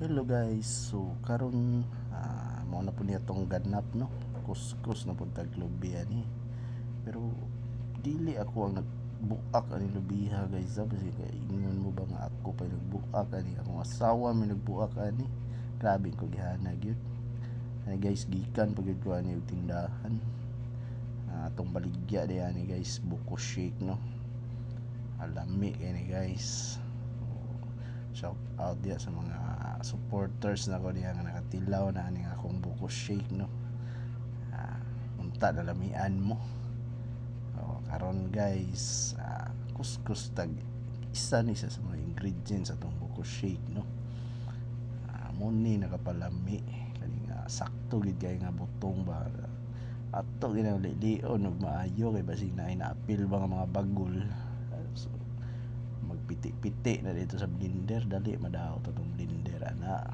Hello guys, so karon uh, mo na po niya tong ganap no? Kuskus na pud tag lubi ani. Pero dili ako ang nagbuak ani lubiha guys. Sabi si kay ingon mo ba nga ako pa nagbuak ani? Akong asawa may nagbuak ani. Grabe ko gihana gyud ani guys gikan pag ko ani og tindahan. Uh, atong baligya di ani guys buko shake no? Alami kani guys shout out dia sa mga supporters na ko diya nga nakatilaw na aning akong buko shake no? Uh, unta na lamian mo. Oh, karon guys uh, kuskus tag isa ni sa mga ingredients sa itong buko shake no? Uh, muni nakapalami. Kani nga sakto gid kay nga butong ba? Ato ginawalilion og maayo kay basig na inaapil ba nga mga bagol magpiti-piti na dito sa blender dali madaw to tong blender ana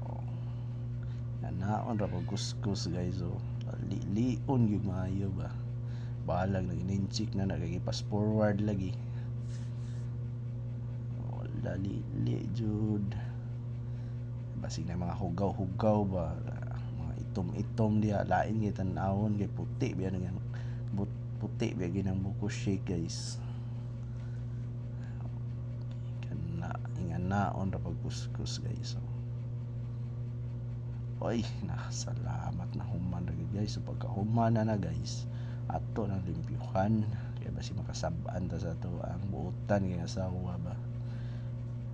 oh. anaon ra pag kuskus guys oh. Li lion gyud maayo ba balag na ininchik na nagagipas forward lagi. Wala li li jud basig na mga hugaw-hugaw ba mga itom-itom diha lain gyud tan-awon kay puti biya nga puti biya ginang buko shake guys inganaon ra pagkuskus guys so, oy na salamat na human ra guys. So pagkahuman na na guys ato nang limpyuhan. Kaya basi makasabaan ta sa to ang buutan kay asawa ba?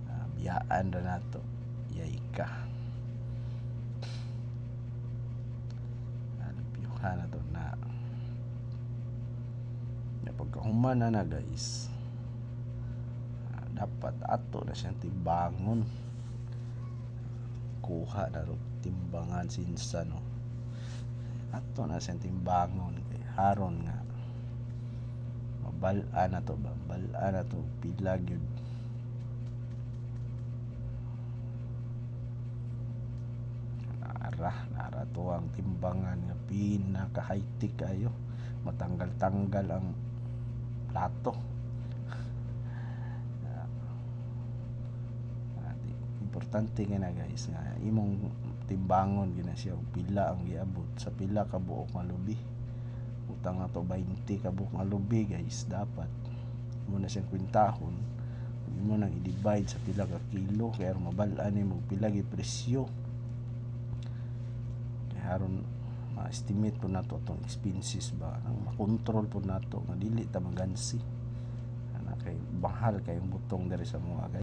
Uh, biyaan ra nato. Yay ka. Limpyuhan na to na. Pagkahuman na na guys dapat ato na siyang timbangon. Kuha na ro timbangan sinsa no? Ato na siyang timbangon kay haron nga. Mabalaan na to ba? Balaan na to pila gyud. Nara nara to ang timbangan nga pinaka high tech kayo matanggal-tanggal ang plato importante nga na guys nga imong timbangon gina siya pila ang giabot. Sa pila ka buok nga lubi. Utang na to 20 ka buok nga lubi guys dapat. Mo na siyang kwintahon. Mo nang i-divide sa pila ka kilo kaya mabalaan ni mo pila gi presyo. Kaya haron ma-estimate po nato itong expenses ba. Nang makontrol po nato nga dili ta magansi. Na kay bahal kayong butong dari sa mga guys